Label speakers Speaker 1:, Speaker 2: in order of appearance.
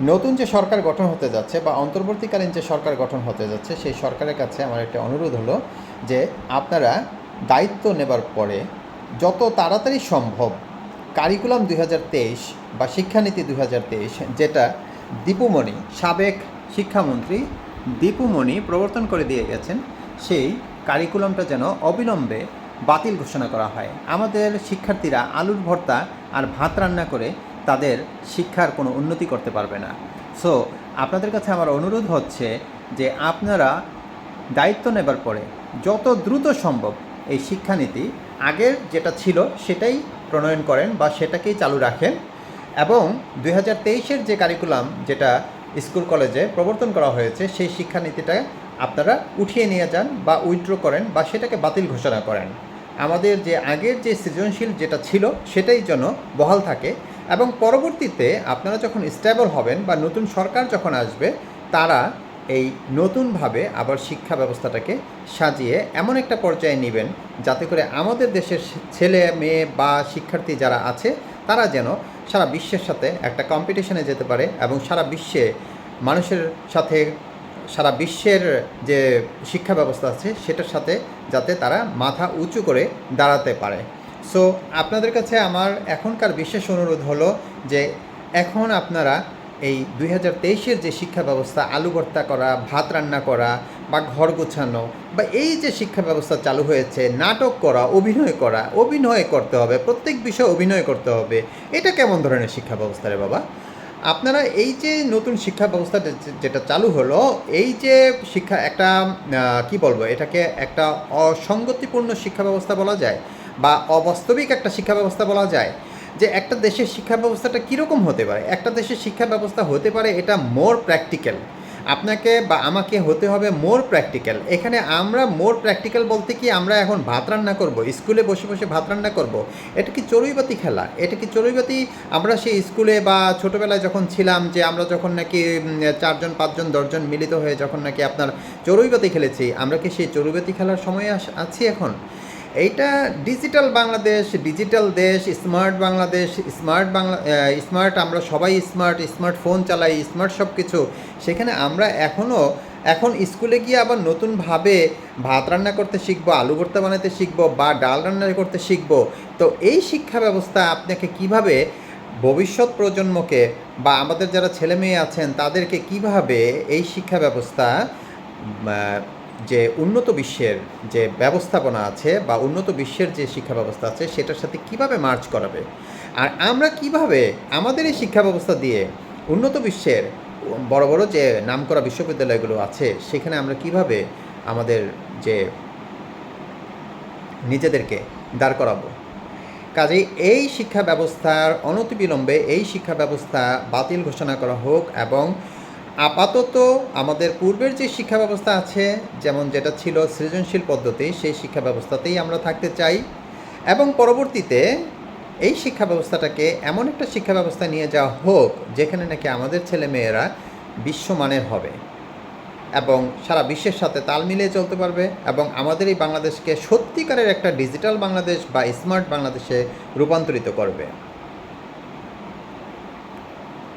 Speaker 1: নতুন যে সরকার গঠন হতে যাচ্ছে বা অন্তর্বর্তীকালীন যে সরকার গঠন হতে যাচ্ছে, সেই সরকারের কাছে আমার একটা অনুরোধ হলো যে আপনারা দায়িত্ব নেবার পরে যত তাড়াতাড়ি সম্ভব কারিকুলাম দু হাজার তেইশ বা শিক্ষানীতি দু হাজার তেইশ, যেটা দীপুমণি, সাবেক শিক্ষামন্ত্রী দীপুমণি প্রবর্তন করে দিয়ে গেছেন, সেই কারিকুলামটা যেন অবিলম্বে বাতিল ঘোষণা করা হয়। আমাদের শিক্ষার্থীরা আলুর ভর্তা আর ভাত রান্না করে তাদের শিক্ষার কোনো উন্নতি করতে পারবে না। সো আপনাদের কাছে আমার অনুরোধ হচ্ছে যে আপনারা দায়িত্ব নেবার পরে যত দ্রুত সম্ভব এই শিক্ষানীতি আগের যেটা ছিল সেটাই প্রণয়ন করেন বা সেটাকেই চালু রাখেন এবং দুই হাজার তেইশের যে কারিকুলাম যেটা স্কুল কলেজে প্রবর্তন করা হয়েছে সেই শিক্ষানীতিটা আপনারা উঠিয়ে নিয়ে যান বা উইথড্র করেন বা সেটাকে বাতিল ঘোষণা করেন। আমাদের যে আগের যে সৃজনশীল যেটা ছিল সেটাই যেন বহাল থাকে। এবং পরবর্তীতে আপনারা যখন স্টেবল হবেন বা নতুন সরকার যখন আসবে, তারা এই নতুনভাবে আবার শিক্ষা ব্যবস্থাটাকে সাজিয়ে এমন একটা পর্যায়ে নেবেন যাতে করে আমাদের দেশের ছেলে, মেয়ে বা শিক্ষার্থী যারা আছে, তারা যেন সারা বিশ্বের সাথে একটা কম্পিটিশনে যেতে পারে এবং সারা বিশ্বে মানুষের সাথে, সারা বিশ্বের যে শিক্ষা ব্যবস্থা আছে, সেটার সাথে যাতে তারা মাথা উঁচু করে দাঁড়াতে পারে। সো আপনাদের কাছে আমার এখনকার বিশেষ অনুরোধ হলো যে এখন আপনারা এই দুই হাজার তেইশের যে শিক্ষা ব্যবস্থা, আলু ভর্তা করা, ভাত রান্না করা বা ঘর গোছানো বা এই যে শিক্ষা ব্যবস্থা চালু হয়েছে, নাটক করা, অভিনয় করা, অভিনয় করতে হবে, প্রত্যেক বিষয়ে অভিনয় করতে হবে, এটা কেমন ধরনের শিক্ষা ব্যবস্থা রে বাবা? আপনারা এই যে নতুন শিক্ষা ব্যবস্থা যেটা চালু হলো, এই যে শিক্ষা একটা কি বলব, এটাকে একটা অসঙ্গতিপূর্ণ শিক্ষা ব্যবস্থা বলা যায়। বা অবাস্তবিক একটা শিক্ষা ব্যবস্থা বলা যায় যে একটা দেশের শিক্ষা ব্যবস্থাটা কীরকম হতে পারে? একটা দেশের শিক্ষা ব্যবস্থা হতে পারে এটা মোর প্র্যাকটিক্যাল আপনাকে বা আমাকে হতে হবে মোর প্র্যাকটিক্যাল এখানে আমরা মোর প্র্যাকটিক্যাল বলতে কি আমরা এখন ভাত রান্না করব, স্কুলে বসে বসে ভাত রান্না করব। এটা কি চড়ুইবাতি খেলা? এটা কি চড়ুইবাতি? আমরা সেই স্কুলে বা ছোটোবেলায় যখন ছিলাম যে আমরা যখন নাকি চারজন, পাঁচজন, দশজন মিলিত হয়ে যখন নাকি আপনার চড়ুইবাতি খেলেছি, আমরা কি সেই চড়ুইবাতি খেলার সময় আছি এখন? এইটা ডিজিটাল বাংলাদেশ ডিজিটাল দেশ smart Bangladesh smart Bangla smart আমরা সবাই স্মার্ট স্মার্টফোন চালাই স্মার্ট সব কিছু সেখানে আমরা এখনও এখন স্কুলে গিয়ে আবার নতুনভাবে ভাত রান্না করতে শিখব, আলু ভর্তা বানাতে শিখব বা ডাল রান্না করতে শিখব। তো এই শিক্ষা ব্যবস্থা আপনাকে কীভাবে ভবিষ্যৎ প্রজন্মকে বা আমাদের যারা ছেলে মেয়ে আছেন তাদেরকে কীভাবে এই শিক্ষা ব্যবস্থা যে উন্নত বিশ্বের যে ব্যবস্থাপনা আছে বা উন্নত বিশ্বের যে শিক্ষা ব্যবস্থা আছে, সেটার সাথে কীভাবে মার্চ করাবে? আর আমরা কীভাবে আমাদের এই শিক্ষা ব্যবস্থা দিয়ে উন্নত বিশ্বের বড় বড় যে নামকরা বিশ্ববিদ্যালয়গুলো আছে, সেখানে আমরা কীভাবে আমাদের যে নিজেদেরকে দাঁড় করাবো? কাজেই এই শিক্ষা ব্যবস্থার অনতিবিলম্বে এই শিক্ষা ব্যবস্থা বাতিল ঘোষণা করা হোক এবং আপাতত আমাদের পূর্বের যে শিক্ষা ব্যবস্থা আছে, যেমন যেটা ছিল সৃজনশীল পদ্ধতি, সেই শিক্ষা ব্যবস্থাতেই আমরা থাকতে চাই। এবং পরবর্তীতে এই শিক্ষা ব্যবস্থাটাকে এমন একটা শিক্ষা ব্যবস্থা নিয়ে যাওয়া হোক, যেখানে নাকি আমাদের ছেলে মেয়েরা বিশ্বমানের হবে। এবং সারা বিশ্বের সাথে তাল মিলিয়ে চলতে পারবে এবং আমাদের এই বাংলাদেশকে সত্যিকারের একটা ডিজিটাল বাংলাদেশ বা স্মার্ট বাংলাদেশে রূপান্তরিত করবে।